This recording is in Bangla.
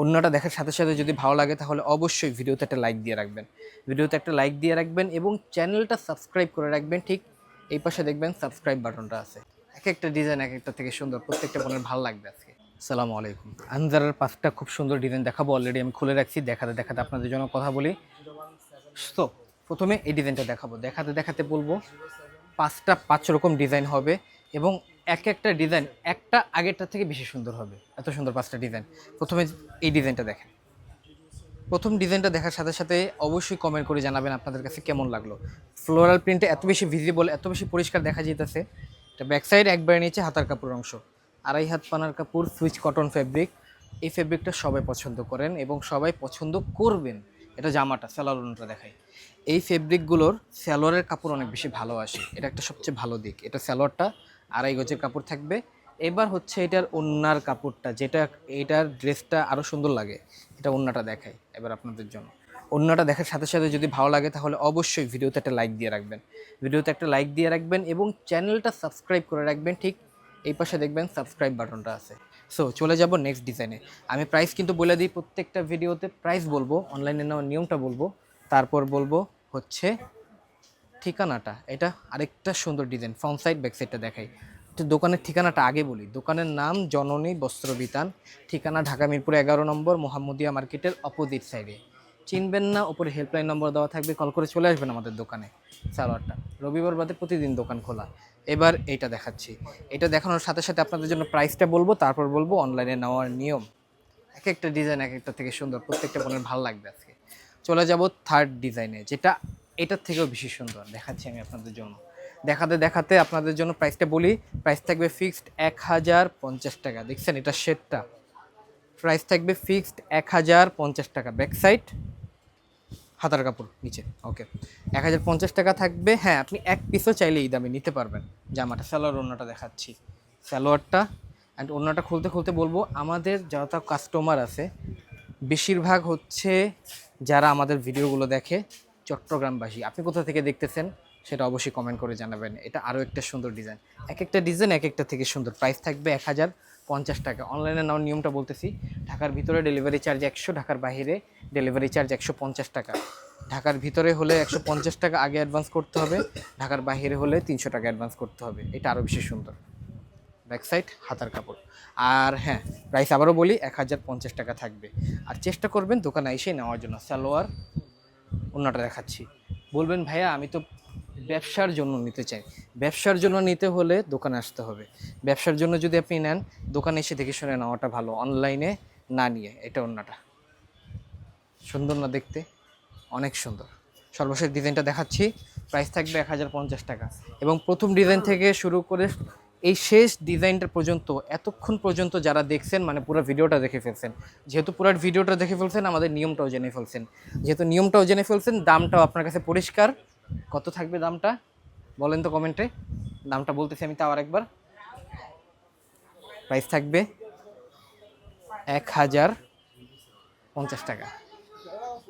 অন্যটা দেখার সাথে সাথে যদি ভালো লাগে তাহলে অবশ্যই ভিডিওতে একটা লাইক দিয়ে রাখবেন। ভিডিওতে একটা লাইক দিয়ে রাখবেন এবং চ্যানেলটা সাবস্ক্রাইব করে রাখবেন। ঠিক এই পাশে দেখবেন সাবস্ক্রাইব বাটনটা আছে। এক একটা ডিজাইন এক একটা থেকে সুন্দর। প্রত্যেকটা বোনের ভালো লাগবে আজকে। সালামু আলাইকুম। আনজারের পাঁচটা খুব সুন্দর ডিজাইন দেখাবো। অলরেডি আমি খুলে রাখছি। দেখাতে দেখাতে আপনাদের জন্য কথা বলি। তো প্রথমে এই ডিজাইনটা দেখাবো। দেখাতে দেখাতে বলব, পাঁচটা পাঁচ রকম ডিজাইন হবে। এবং এক একটা ডিজাইন একটা আগেরটা থেকে বেশি সুন্দর হবে। এত সুন্দর পাঁচটা ডিজাইন। প্রথমে এই ডিজাইনটা দেখেন। প্রথম ডিজাইনটা দেখার সাথে সাথে অবশ্যই কমেন্ট করে জানাবেন আপনাদের কাছে কেমন লাগল। ফ্লোরাল প্রিন্টে এত বেশি ভিজিবল এত বেশি পরিষ্কার দেখা যেতেছে এটা ব্যাক সাইড একবারে নিচে হাতার কাপড় অংশ। আড়াই হাত পানার কাপড় সুইচ কটন ফেব্রিক এই ফেব্রিকটা সবাই পছন্দ করেন এবং সবাই পছন্দ করবেন। এটা জামাটা স্যালোয়ারটা দেখাই। এই ফেব্রিকগুলোর স্যালোয়ারের কাপড় অনেক বেশি ভালো আসে। এটা একটা সবচেয়ে ভালো দিক। এটা স্যালোয়ারটা আড়াই গজের কাপড় থাকবে। এবার হচ্ছে এটার ওন্নার কাপড়টা, যেটা এটার ড্রেসটা আরও সুন্দর লাগে, এটা ওন্নাটা দেখাই এবার আপনাদের জন্য। অন্যটা দেখার সাথে সাথে যদি ভালো লাগে তাহলে অবশ্যই ভিডিওতে একটা লাইক দিয়ে রাখবেন। ভিডিওতে একটা লাইক দিয়ে রাখবেন এবং চ্যানেলটা সাবস্ক্রাইব করে রাখবেন, ঠিক এই পাশে দেখবেন সাবস্ক্রাইব বাটনটা আছে। সো চলে যাব নেক্সট ডিজাইনে আমি প্রাইস কিন্তু বলে দিই প্রত্যেকটা ভিডিওতে প্রাইস বলব অনলাইনে নেওয়ার নিয়মটা বলব। তারপর বলব হচ্ছে ঠিকানাটা, এটা আরেকটা সুন্দর ডিজাইন ফ্রন্ট সাইড ব্যাক সাইডটা দেখাই। তো দোকানের ঠিকানাটা আগে বলি, দোকানের নাম জননী বস্ত্র বিতান ঠিকানা ঢাকা মিরপুর এগারো নম্বর, মোহাম্মদিয়া মার্কেটের অপোজিট সাইডে চিনবেন না ওপরে হেল্পলাইন নম্বর দেওয়া থাকবে কল করে চলে আসবেন আমাদের দোকানে, সালোয়ারটা। রবিবার বাদে প্রতিদিন দোকান খোলা। এবার এটা দেখাচ্ছি। এটা দেখানোর সাথে সাথে আপনাদের জন্য প্রাইসটা বলব, তারপর বলব অনলাইনে নেওয়ার নিয়ম। এক একটা ডিজাইন এক একটা থেকে সুন্দর, প্রত্যেকটা বোনের ভালো লাগবে আজকে। চলে যাব থার্ড ডিজাইনে যেটা এটার থেকেও বেশি সুন্দর দেখাচ্ছি আমি আপনাদের জন্য। দেখাতে দেখাতে আপনাদের জন্য প্রাইসটা বলি। প্রাইস থাকবে ফিক্সড এক হাজার পঞ্চাশ টাকা। দেখছেন এটা শেডটা। প্রাইস থাকবে ফিক্সড এক হাজার পঞ্চাশ টাকা। ব্যাক সাইড হাতার কাপড়, নিচে। ওকে এক হাজার পঞ্চাশ টাকা থাকবে। হ্যাঁ আপনি এক পিসও চাইলে এই দামে নিতে পারবেন। জামাটা, সালোয়ার ওড়নাটা দেখাচ্ছি। সালোয়ারটা অ্যান্ড ওড়নাটা খুলতে খুলতে বলব, আমাদের যারা যত কাস্টমার আছে, বেশিরভাগ হচ্ছে যারা আমাদের ভিডিওগুলো দেখে চট্টগ্রামবাসী। আপনি কোথা থেকে দেখতেছেন সেটা অবশ্যই কমেন্ট করে জানাবেন। এটা আরও একটা সুন্দর ডিজাইন এক একটা ডিজাইন এক একটা থেকে সুন্দর। প্রাইস থাকবে এক হাজার পঞ্চাশ টাকা। অনলাইনে নেওয়ার নিয়মটা বলতেছি, ঢাকার ভিতরে ডেলিভারি চার্জ একশো, ঢাকার বাইরে ডেলিভারি চার্জ একশো পঞ্চাশ টাকা। ঢাকার ভিতরে হলে একশো পঞ্চাশ টাকা আগে অ্যাডভান্স করতে হবে, ঢাকার বাইরে হলে তিনশো টাকা অ্যাডভান্স করতে হবে। এটা আরও বেশি সুন্দর। ব্যাক সাইড হাতার কাপড়। আর হ্যাঁ প্রাইস আবারও বলি, এক হাজার পঞ্চাশ টাকা থাকবে। আর চেষ্টা করবেন দোকানে এসে নেওয়ার জন্য। সালোয়ার অন্যটা দেখাচ্ছি। বলবেন, ভাইয়া, আমি তো ব্যবসার জন্য নিতে চাই। ব্যবসার জন্য নিতে হলে দোকানে আসতে হবে। ব্যবসার জন্য যদি আপনি নেন, দোকানে এসে দেখে শুনে নেওয়াটা ভালো। অনলাইনে না নিয়ে, এটা অন্যটা। সুন্দর না দেখতে? অনেক সুন্দর। সর্বশেষ ডিজাইনটা দেখাচ্ছি। প্রাইস থাকবে এক হাজার পঞ্চাশ টাকা। এবং প্রথম ডিজাইন থেকে শুরু করে এই শেষ ডিজাইনটা পর্যন্ত, এতক্ষণ পর্যন্ত যারা দেখছেন মানে পুরো ভিডিওটা দেখে ফেলছেন। যেহেতু পুরো ভিডিওটা দেখে ফেলছেন, আমাদের নিয়মটাও জেনে ফেলছেন। যেহেতু নিয়মটাও জেনে ফেলছেন, দামটাও আপনার কাছে পরিষ্কার। কত থাকবে দামটা? বলেন তো কমেন্টে। দামটা বলতেছি আমি তাও আরেকবার। প্রাইস থাকবে এক হাজার পঞ্চাশ টাকা।